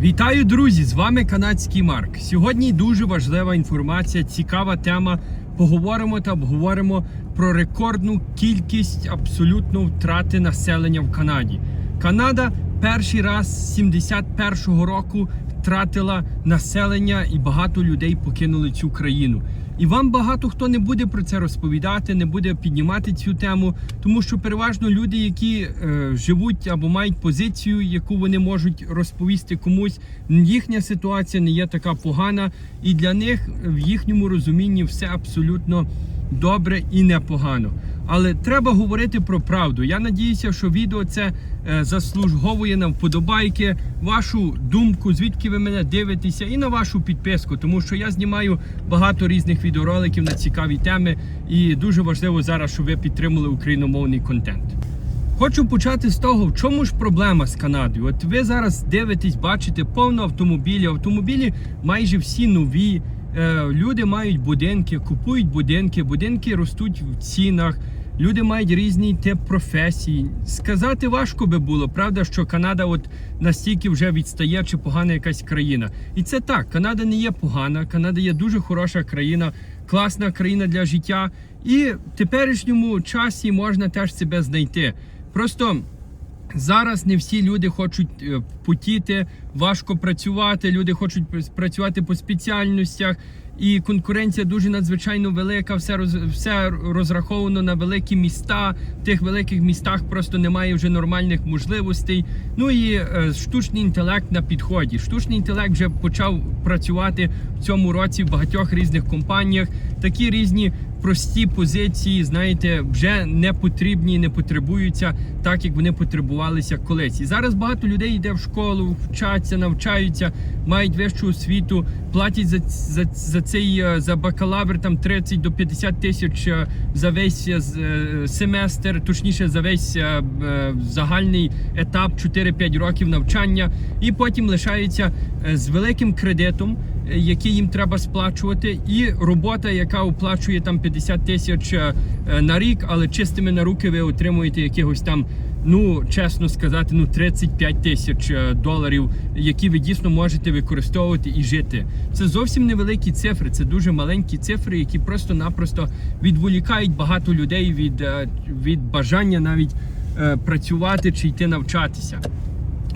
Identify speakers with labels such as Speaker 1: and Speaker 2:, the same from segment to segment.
Speaker 1: Вітаю, друзі! З вами канадський Марк. Сьогодні дуже важлива інформація, цікава тема. Поговоримо та обговоримо про рекордну кількість абсолютно втрати населення в Канаді. Канада перший раз з 71-го року втратила населення і багато людей покинули цю країну. І вам багато хто не буде про це розповідати, не буде піднімати цю тему, тому що переважно люди, які е, живуть або мають позицію, яку вони можуть розповісти комусь, їхня ситуація не є така погана, і для них в їхньому розумінні все абсолютно добре і непогано. Але треба говорити про правду. Я надіюся, що відео це е, заслуговує на вподобайки, вашу думку, звідки ви мене дивитеся, і на вашу підписку, тому що я знімаю багато різних відеороликів на цікаві теми, і дуже важливо зараз, щоб ви підтримали україномовний контент. Хочу почати з того, в чому ж проблема з Канадою. От ви зараз дивитесь, бачите повно автомобілів. Автомобілі майже всі нові. Е, Люди мають будинки, купують будинки, будинки ростуть в цінах. Люди мають різний тип професій. Сказати важко би було, правда, що Канада от настільки вже відстає чи погана якась країна. І це так, Канада не є погана, Канада є дуже хороша країна, класна країна для життя. І в теперішньому часі можна теж себе знайти. Просто Зараз не всі люди хочуть е, потіти, важко працювати. Люди хочуть працювати по спеціальностях, і конкуренція дуже надзвичайно велика. Все роз, все розраховано на великі міста. В тих великих містах просто немає вже нормальних можливостей. Ну і е, штучний інтелект на підході. Штучний інтелект вже почав працювати в цьому році в багатьох різних компаніях. Такі різні прості позиції, знаєте, вже не потрібні, не потребуються так, як вони потребувалися колись. І зараз багато людей йде в школу, вчаться, навчаються, мають вищу освіту, платять за, за, за цей е, за бакалавр там 30 до 50 тисяч е, за весь е, семестр, точніше за весь загальний етап 4-5 років навчання, і потім лишаються з великим кредитом які їм треба сплачувати, і робота, яка оплачує там 50 тисяч е, е, на рік, але чистими на руки ви отримуєте якихось там. Ну, чесно сказати, ну 35 тисяч е, доларів, які ви дійсно можете використовувати і жити. Це зовсім невеликі цифри, це дуже маленькі цифри, які просто-напросто відволікають багато людей від, від бажання навіть працювати чи йти навчатися.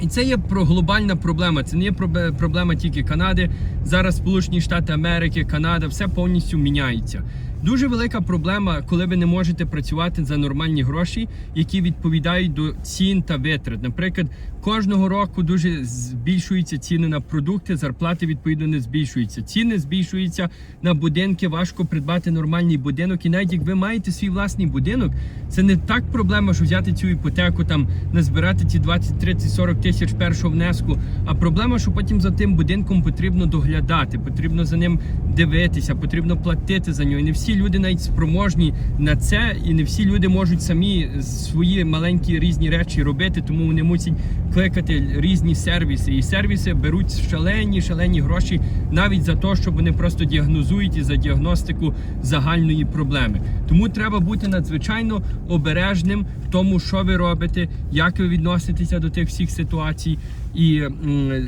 Speaker 1: І це є про глобальна проблема. Це не є пробле- проблема тільки Канади. Зараз Сполучені Штати Америки, Канада, все повністю міняється. Дуже велика проблема, коли ви не можете працювати за нормальні гроші, які відповідають до цін та витрат. Наприклад, кожного року дуже збільшуються ціни на продукти, зарплати відповідно не збільшуються. Ціни збільшуються на будинки. Важко придбати нормальний будинок. І навіть як ви маєте свій власний будинок, це не так проблема, що взяти цю іпотеку, там назбирати ті 20, 30, 40 тисяч першого внеску. А проблема, що потім за тим будинком потрібно доглядати, потрібно за ним дивитися, потрібно платити за нього. І не всі люди навіть спроможні на це, і не всі люди можуть самі свої маленькі різні речі робити, тому вони мусять кликати різні сервіси. І сервіси беруть шалені, шалені гроші навіть за те, що вони просто діагнозують і за діагностику загальної проблеми. Тому треба бути надзвичайно обережним в тому, що ви робите, як ви відноситеся до тих всіх ситуацій, і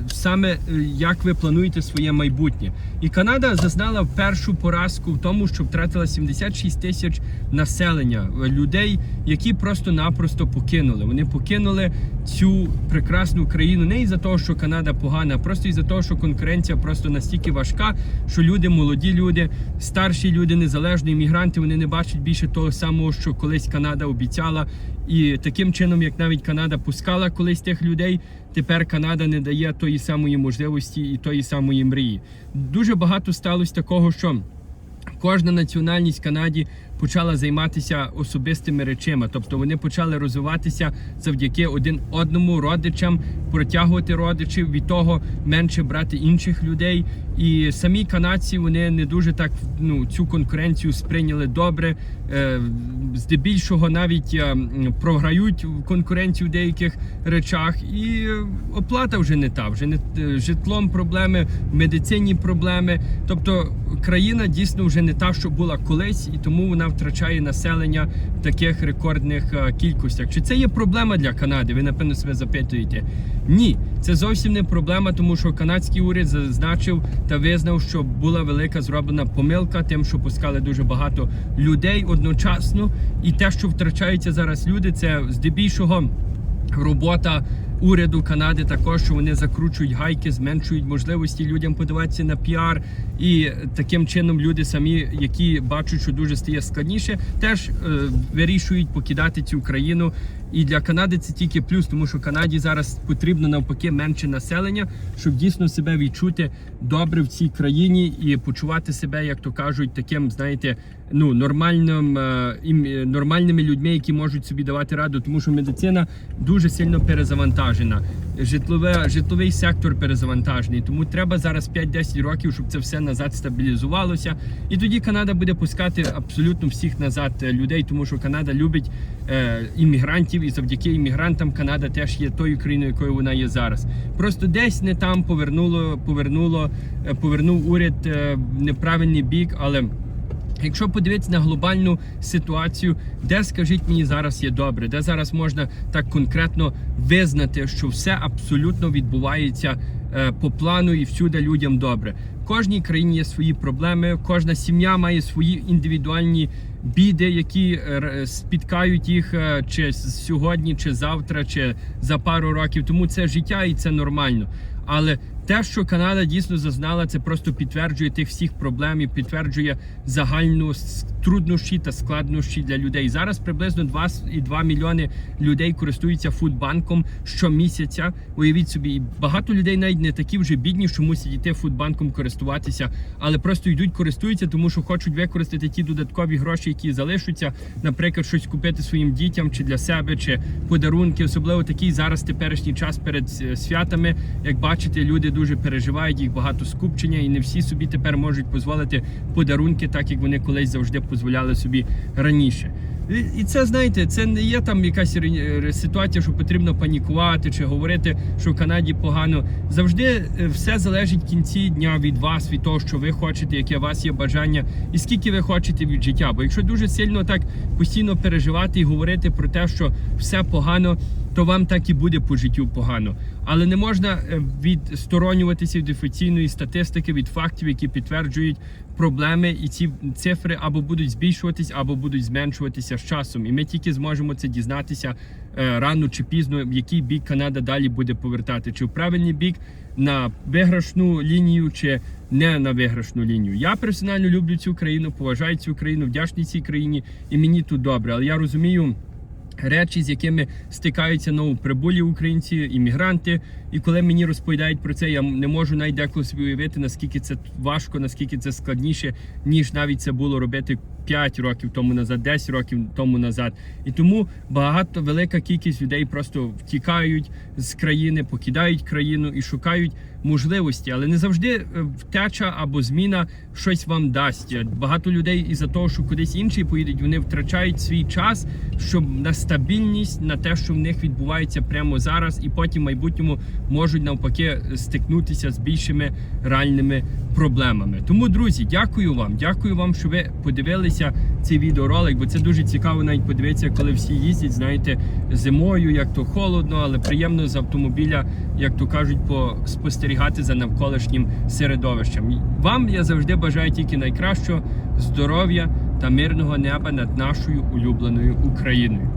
Speaker 1: саме е, як ви плануєте своє майбутнє. І Канада зазнала першу поразку в тому, що втратила 76 тисяч населення е, людей, які просто-напросто покинули. Вони покинули цю прекрасну країну не із-за того, що Канада погана, а просто із-за того, що конкуренція просто настільки важка, що люди, молоді люди, старші люди, незалежні іммігранти, вони не бачать більше того самого, що колись Канада обіцяла. І таким чином, як навіть Канада пускала колись тих людей, тепер Канада не дає тої самої можливості і тої самої мрії. Дуже багато сталося такого, що кожна національність Канаді почала займатися особистими речами, тобто вони почали розвиватися завдяки один одному родичам, протягувати родичів від того менше брати інших людей. І самі канадці вони не дуже так ну цю конкуренцію сприйняли добре. Е, здебільшого навіть е, програють конкуренцію в деяких речах, і оплата вже не та, вже не е, житлом проблеми, в медицині проблеми. Тобто країна дійсно вже не та, що була колись, і тому вона втрачає населення в таких рекордних е, кількостях. Чи це є проблема для Канади? Ви напевно себе запитуєте. Ні, це зовсім не проблема, тому що канадський уряд зазначив та визнав, що була велика зроблена помилка, тим, що пускали дуже багато людей одночасно, і те, що втрачаються зараз люди, це здебільшого робота уряду Канади також, що вони закручують гайки, зменшують можливості людям подаватися на піар. І таким чином люди самі, які бачать, що дуже стає складніше, теж е, вирішують покидати цю країну. І для Канади це тільки плюс, тому що Канаді зараз потрібно навпаки менше населення, щоб дійсно себе відчути добре в цій країні і почувати себе, як то кажуть, таким, знаєте, ну нормальним е, е, нормальними людьми, які можуть собі давати раду, тому що медицина дуже сильно перезавантажена. Житлове житловий сектор перезавантажений. Тому треба зараз 5-10 років, щоб це все назад стабілізувалося. І тоді Канада буде пускати абсолютно всіх назад е, людей, тому що Канада любить е, іммігрантів, і завдяки іммігрантам Канада теж є тою країною, якою вона є зараз. Просто десь не там повернуло, повернуло, е, повернув уряд е, неправильний бік, але. Якщо подивитися на глобальну ситуацію, де скажіть мені зараз є добре, де зараз можна так конкретно визнати, що все абсолютно відбувається е, по плану і всюди людям добре. Кожній країні є свої проблеми, кожна сім'я має свої індивідуальні біди, які е, спіткають їх е, чи сьогодні, чи завтра, чи за пару років. Тому це життя і це нормально. Але те, що Канада дійсно зазнала, це просто підтверджує тих всіх проблем і підтверджує загальну труднощі та складнощі для людей. Зараз приблизно 2,2 мільйони людей користуються фудбанком щомісяця. Уявіть собі, і багато людей навіть не такі вже бідні, що мусять йти фудбанком користуватися, але просто йдуть, користуються, тому що хочуть використати ті додаткові гроші, які залишаться, наприклад, щось купити своїм дітям чи для себе, чи подарунки, особливо такий зараз теперішній час перед е, святами. Як бачите, люди дуже переживають їх багато скупчення, і не всі собі тепер можуть дозволити подарунки, так як вони колись завжди дозволяли собі раніше. І- це знаєте, це не є там якась ре- ситуація, що потрібно панікувати чи говорити, що в Канаді погано. Завжди е, все залежить в кінці дня від вас, від того, що ви хочете, яке у вас є бажання, і скільки ви хочете від життя. Бо якщо дуже сильно так постійно переживати і говорити про те, що все погано, то вам так і буде по життю погано. Але не можна е, відсторонюватися від офіційної статистики, від фактів, які підтверджують проблеми, і ці цифри або будуть збільшуватись, або будуть зменшуватися з часом. І ми тільки зможемо це дізнатися е, рано чи пізно, в який бік Канада далі буде повертати, чи в правильний бік на виграшну лінію, чи не на виграшну лінію. Я персонально люблю цю країну, поважаю цю країну, вдячний цій країні, і мені тут добре. Але я розумію. Речі, з якими стикаються новоприбулі українці, іммігранти. І коли мені розповідають про це, я не можу навіть деколи собі уявити, наскільки це важко, наскільки це складніше, ніж навіть це було робити 5 років тому назад, 10 років тому назад. І тому багато велика кількість людей просто втікають з країни, покидають країну і шукають можливості, але не завжди е, втеча або зміна щось вам дасть. Багато людей із-за того, що кудись інші поїдуть, вони втрачають свій час, щоб на стабільність, на те, що в них відбувається прямо зараз, і потім в майбутньому можуть навпаки стикнутися з більшими реальними проблемами. Тому, друзі, дякую вам. Дякую вам, що ви подивилися цей відеоролик, бо це дуже цікаво навіть подивитися, коли всі їздять, знаєте, зимою, як то холодно, але приємно з автомобіля, як то кажуть, спостерігати за навколишнім середовищем. Вам я завжди бажаю тільки найкращого здоров'я та мирного неба над нашою улюбленою Україною.